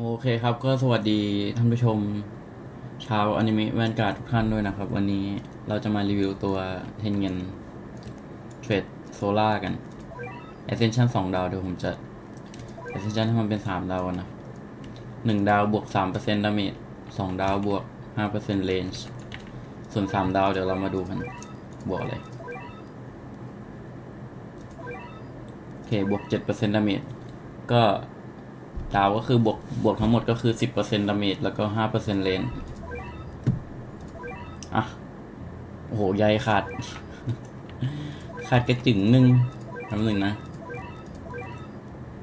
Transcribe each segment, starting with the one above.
โอเคครับก็สวัสดีท่านผู้ชมชาวอนิเมะแวนการ์ดทุกท่านด้วยนะครับ วันนี้เราจะมารีวิวตัวเทนเงินเทรดโซล่ากัน Ascension 2 ดาว เดี๋ยวผมจะ Ascension ให้มันเป็น 3 ดาวก่อนนะ 1 ดาวบวก 3%ดาเมจ2ดาวบวก 5% range ส่วน 3 ดาวเดี๋ยวเรามาดูกัน บวกอะไรโอเคบวก 7%ดาเมจก็ ดาวก็คือบวกบวกทั้งหมดก็คือ 10%ดาเมจแล้วก็ 5%เลนอะ โอ้โหใยขาด ขาดกระจึงหนึ่งคำหนึ่งนะ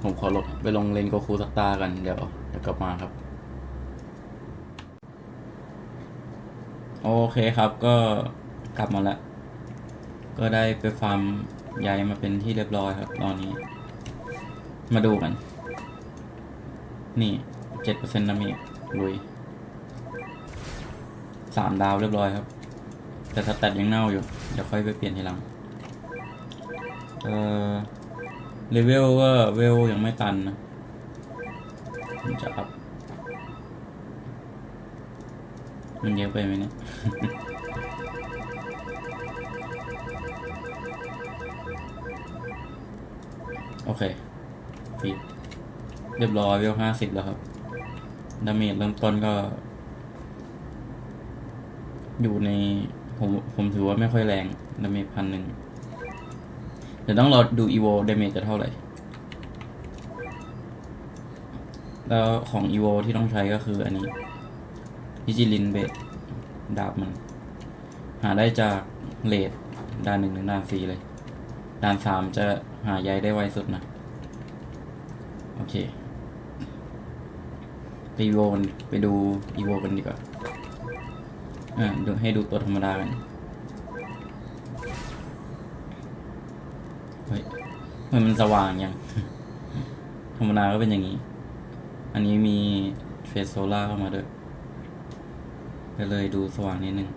ผมขอลบไปลงเลนโกคูสักตากัน เดี๋ยวเดี๋ยวกลับมาครับ โอเคครับก็กลับมาแล้ว ก็ได้ไปฟาร์มใยมาเป็นที่เรียบร้อยครับ ตอนนี้ มาดูกัน นี่เจ็ดเปอร์เซ็นต์นะมีลุยสามดาวเรียบร้อยครับ แต่สแตทยังเน่าอยู่ เดี๋ยวค่อยไปเปลี่ยนทีหลัง เอ่อเลเวลก็เวลยังไม่ตันนะผมจะอัพมันเยอะไปไหมเนี่ยโอเคฟีด เรียบร้อยเวลห้าสิบแล้วครับ ดาเมจเริ่มต้นก็ อยู่ในผมผมถือว่าไม่ค่อยแรง ดาเมจพันหนึ่งเดี๋ยวต้องรอดูอีโวดาเมจจะเท่าไหร่ แล้วของอีโวที่ต้องใช้ก็คืออันนี้พิจิลินเบดดาบมัน หาได้จากเลดด้านหนึ่งถึงด้านสี่เลย ด้านสามจะหาใยได้ไวสุดนะ โอเค ไปอีโวกันไปดูอีโวกันดีกว่า อ่าดูให้ดูตัวธรรมดากันเฮ้ยทำไมมันสว่างยัง ธรรมดาก็เป็นอย่างนี้ อันนี้มีเทรดโซล่าเข้ามาด้วยก็เลยดูสว่างนิดนึง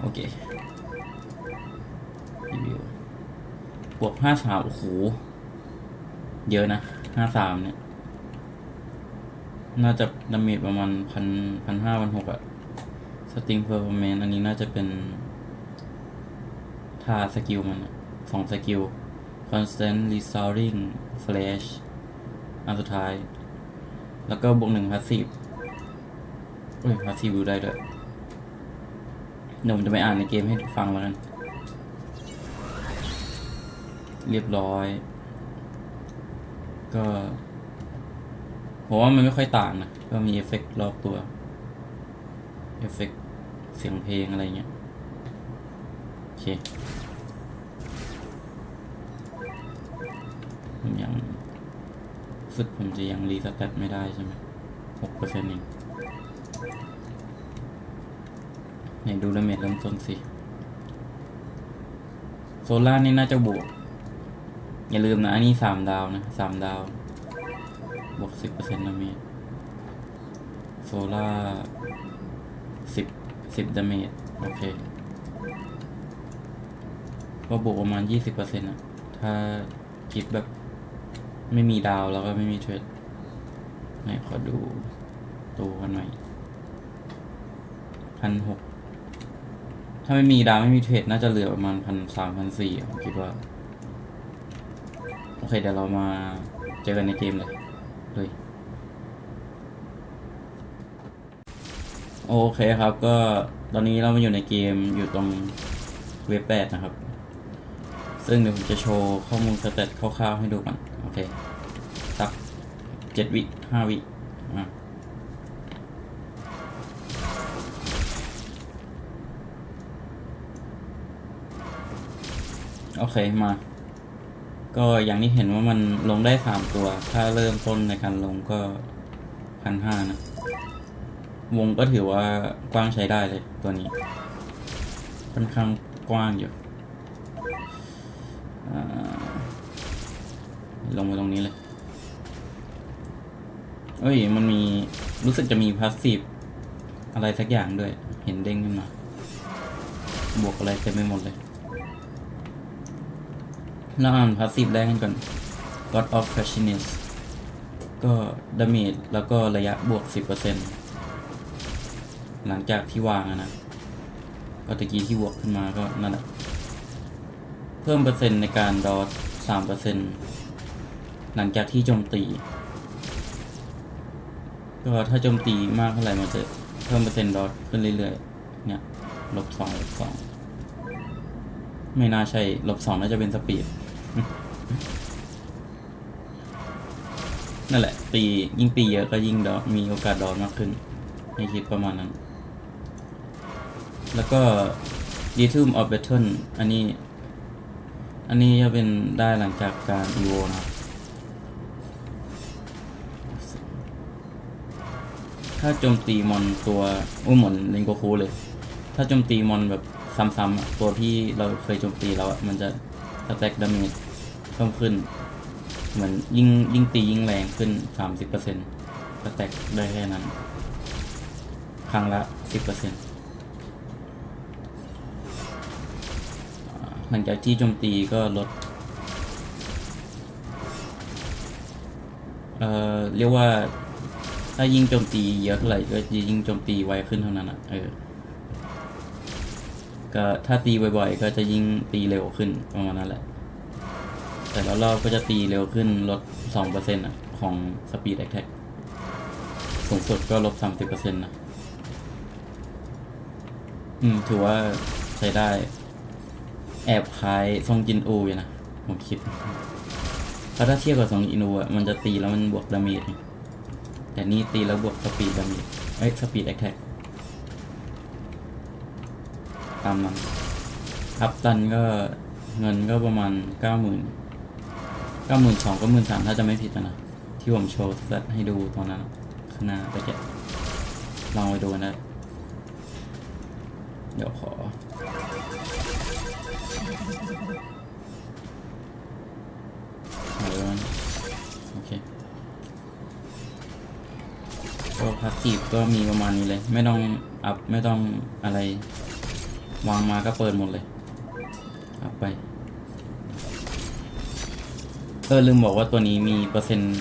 โอเครีวิวบวกห้าสามโอ้โห เยอะนะห้าสามเนี่ย น่าจะดาเมจประมาณพันพันห้าพันหกอะสติงเพอร์ฟอร์แมนอันนี้น่าจะเป็นท่าสกิลมันสองสกิล constant restoring flash อันสุดท้าย แล้วก็บวกหนึ่งพาสซีฟเอ้ยพาสซีฟดูได้ด้วยเดี๋ยวผมจะไปอ่านในเกมให้ฟังแล้วกัน เรียบร้อย ก็ ผมว่ามันไม่ค่อยต่างนะก็มีเอฟเฟกต์รอบตัว เอฟเฟกต์เสียงเพลงอะไรเงี้ย โอเคผมยังสึกผมจะยังรีสแตทไม่ได้ใช่ไหมหกเปอร์เซ็นต์เองไหนดูดาเมจเริ่มต้นสิ โซล่านี่น่าจะบวก อย่าลืมนะ อันนี้สามดาวนะสามดาว บวกสิบเปอร์เซ็นต์ดาเมจโซล่าสิบสิบดาเมจโอเคก็บวกประมาณยี่สิบเปอร์เซ็นต์อะถ้าคิดแบบไม่มีดาวแล้วก็ไม่มีเทรดไหนขอดูตัวกันหน่อยพันหกถ้าไม่มีดาวไม่มีเทรดน่าจะเหลือประมาณพันสามพันสี่ผมคิดว่า โอเคเดี๋ยวเรามาเจอกันในเกมเลย เลย โอเคครับก็ตอนนี้เรามาอยู่ในเกมอยู่ตรงเว็บแปดนะครับ ซึ่งเดี๋ยวผมจะโชว์ข้อมูลสเตตคร่าวๆให้ดูก่อนโอเคสักเจ็ดวิห้าวิอะโอเค มา ก็อย่างที่เห็นว่ามันลงได้สามตัว ถ้าเริ่มต้นในการลงก็พันห้านะ วงก็ถือว่ากว้างใช้ได้เลยตัวนี้ ค่อนข้างกว้างอยู่ลงไปตรงนี้เลย เอ้ย มันมีรู้สึกจะมีพาสซีฟอะไรสักอย่างด้วย เห็นเด้งขึ้นมา บวกอะไรเต็มไปหมดเลย เราอ่านพาสซีฟแรกกันก่อน God of Fasciness ก็ดาเมจแล้วก็ระยะบวกสิบเปอร์เซ็นหลังจากที่วางอะนะ ก็ตะกี้ที่บวกขึ้นมาก็นั่นแหละ เพิ่มเปอร์เซ็นต์ในการดอทสามเปอร์เซ็นหลังจากที่โจมตี ก็ถ้าโจมตีมากเท่าไหร่มันจะเพิ่มเปอร์เซ็นต์ดอทขึ้นเรื่อยๆ เนี่ยลบสองลบสองไม่น่าใช่ลบสองน่าจะเป็นสปีด นั่นแหละ ตียิ่งตีเยอะก็ยิ่งดอมีโอกาสดอมากขึ้นให้คิดประมาณนั้น แล้วก็ Rhythm of Battle อันนี้ อันนี้จะเป็นได้หลังจากการ EVO นะครับถ้าโจมตีมอนตัวอุ้ยหมอนเลนโกคูเลย ถ้าโจมตีมอนแบบซ้ำๆตัวที่เราเคยโจมตีแล้วอะมันจะสแต็กดาเมจ เพิ่มขึ้น เหมือนยิ่งยิ่งตียิ่งแรงขึ้นสามสิบเปอร์เซ็นต์สแตกได้แค่นั้น ครั้งละสิบเปอร์เซ็นต์หลังจากที่โจมตีก็ลด เอ่อ เรียกว่าถ้ายิ่งโจมตีเยอะเท่าไหร่ก็จะยิ่งโจมตีไวขึ้นเท่านั้นอะเออก็ถ้าตีบ่อยๆ ก็จะยิ่งตีเร็วขึ้นประมาณนั้นแหละ แต่ละรอบก็จะตีเร็วขึ้นลดสองเปอร์เซ็นะของสปีดแอคแท็กสูงสุดก็ลบสามสิบเปอนะ อืม ถือว่าใช้ได้ แอบคล้ายทรงจินอูอยู่นะ ผมคิดเพราะถ้าเทียบกับทรงจินอูอะ มันจะตีแล้วมันบวกดาเมจแต่นี่ตีแล้วบวกสปีดดาเมจเอ้ยสปีดแอคแท็กตามนั้นอัพตันก็เงินก็ประมาณเก้าหมื่น ก้าหมื่นสองก็หมื่นสามถ้าจะไม่ผิดนะ ที่ผมโชว์ให้ดูตอนนั้นข้างหน้าไปแกะลองไปดูนได้เดี๋ยวขอ โอเคก็พาสซีฟก็มีประมาณนี้เลย ไม่ต้องอัพ ไม่ต้องอะไร วางมาก็เปิดหมดเลย อัพไป เออลืมบอกว่าตัวนี้มีเปอร์เซ็นต์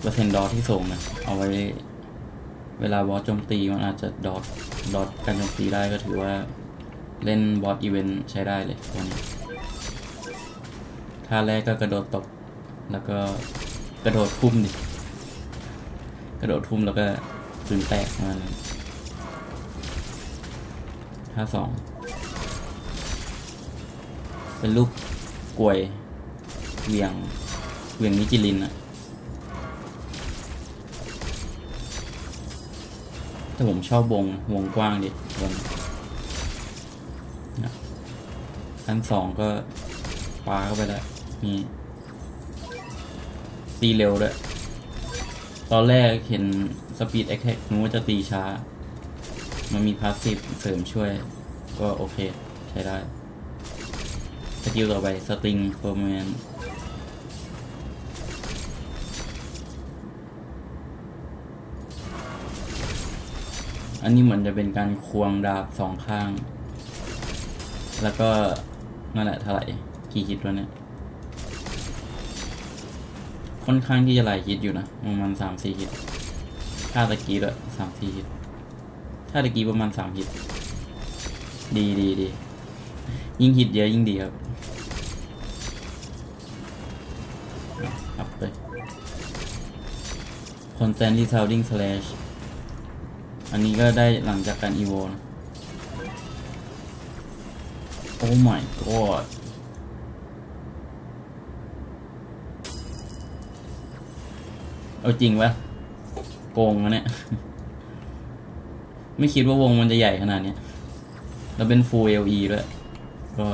เปอร์เซ็นต์ดอทที่สูงนะ เอาไว้ เวลาบอสโจมตีมันอาจจะดอทดอทการโจมตีได้ก็ถือว่าเล่นบอสอีเวนต์ใช้ได้เลยตัวนี้ท่าแรกก็กระโดดตบแล้วก็กระโดดทุ่มดิ กระโดดทุ่มแล้วก็ปืนแตกมาเลยท่าสอง เป็นลูกกลวย เวียงเวียงนิจิลินอะแต่ผมชอบวงวงกว้างดิวงชั้นสองก็ปาเข้าไปแล้วนี่ตีเร็วด้วยตอนแรกเห็นสปีดแอคแท็กนึกว่าจะตีช้า มันมีพาสซีฟเสริมช่วย ก็โอเค ใช้ได้สกิลต่อไปสติงโปรแมน อันนี้เหมือนจะเป็นการควงดาบสองข้าง แล้วก็นั่นแหละเท่าไหร่กี่ฮิตวะเนี่ย ค่อนข้างที่จะหลายฮิตอยู่นะประมาณสามสี่ฮิตถ้าตะกี้ด้วยสามสี่ฮิตถ้าตะกี้ประมาณสามฮิต ดีดีดี ยิ่งฮิตเยอะยิ่งดีครับอัพไป Constantly Sounding Slash อันนี้ก็ได้หลังจากการ EVO นะ Oh my god เอาจริงปะโกงนะเนี่ย ไม่คิดว่าวงมันจะใหญ่ขนาดนี้แล้วเป็น Full LE ด้วย ก็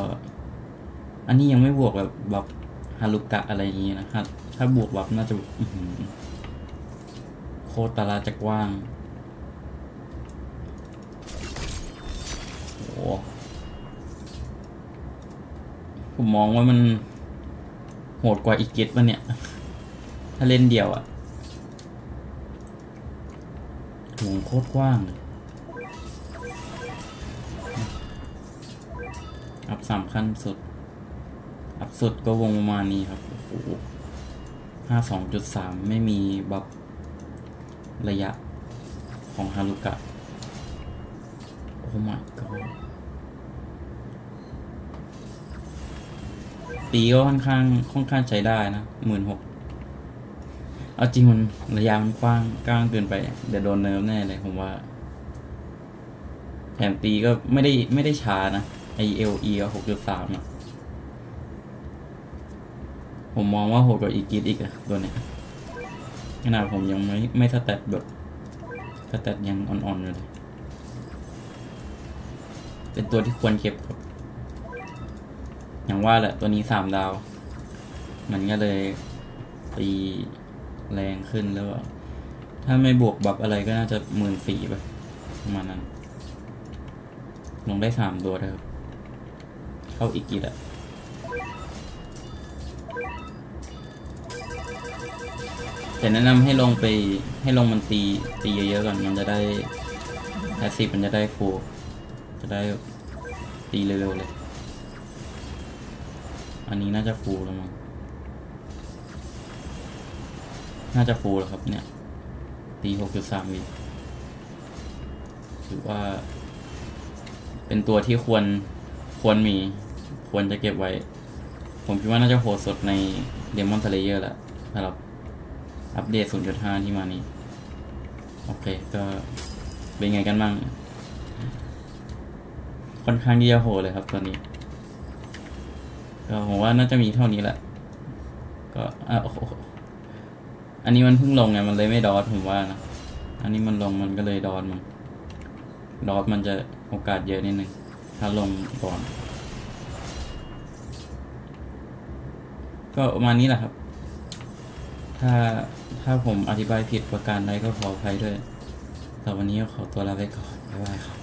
อันนี้ยังไม่บวกแบบบบฮารุกะอะไรอย่างงี้นะฮะถ้าบวกแบบน่าจะโคตรตาราจะกว้าง ผมมองว่ามันโหดกว่าอีกเกตป่ะเนี่ย ถ้าเล่นเดียวอะวงโคตรกว้างเลยอัพสามขั้นสุด อัพสุดก็วงประมาณนี้ครับ โอ้โหห้าสองจุดสามไม่มีบัฟระยะของฮารุกะ โอ้ my god ปีก็ค่อนข้างค่อนข้างใช้ได้นะหมื่นหกเอาจริงมันระยะมันกว้างกว้างเกินไป เดี๋ยวโดนเนิร์ฟแน่เลยผมว่า แถมตีก็ไม่ได้ไม่ได้ช้านะไอเอลอีก็หกจุดสามอะผมมองว่าโหดกว่าอีกิดอีกอะตัวเนี้ยขนาดผมยังไม่ไม่สแตทแบบสแตทยังอ่อนๆอยู่เลย เป็นตัวที่ควรเก็บครับ อย่างว่าแหละตัวนี้สามดาว มันก็เลยตีแรงขึ้นแล้วถ้าไม่บวกบัฟอะไรก็น่าจะหมื่นสี่ไปประมาณนั้น ลงได้สามตัวเถอะครับ เข้าอีกกี่อะแต่แนะนำให้ลงไปให้ลงมันตีตีเยอะๆก่อนมันจะได้แพสซีฟมันจะได้ฟูจะได้ตีเร็วๆเลย อันนี้น่าจะฟูแล้วมั้งน่าจะฟูแล้วครับเนี่ยตีหกจุดสามวิถือว่า เป็นตัวที่ควรควรมี ควรจะเก็บไว้ ผมคิดว่าน่าจะโหดสดในเดมอน s เลเยอร์แหละสำหรับอัปเดต 0.5 ที่มานี้ โอเค ก็เป็นไงกันบ้าง ค่อนข้างที่จะโหดเลยครับตัวนี้ ก็ผมว่าน่าจะมีเท่านี้แหละ ก็อะโอ้โหอันนี้มันเพิ่งลงไงมันเลยไม่ดอทผมว่านะอันนี้มันลงมันก็เลยดอทมันดอทมันจะโอกาสเยอะนิดนึงถ้าลงก่อน ก็ประมาณนี้แหละครับ ถ้าถ้าผมอธิบายผิดประการใดก็ขออภัยด้วยแต่วันนี้ก็ขอตัวลาไปก่อนบ๊ายบายครับ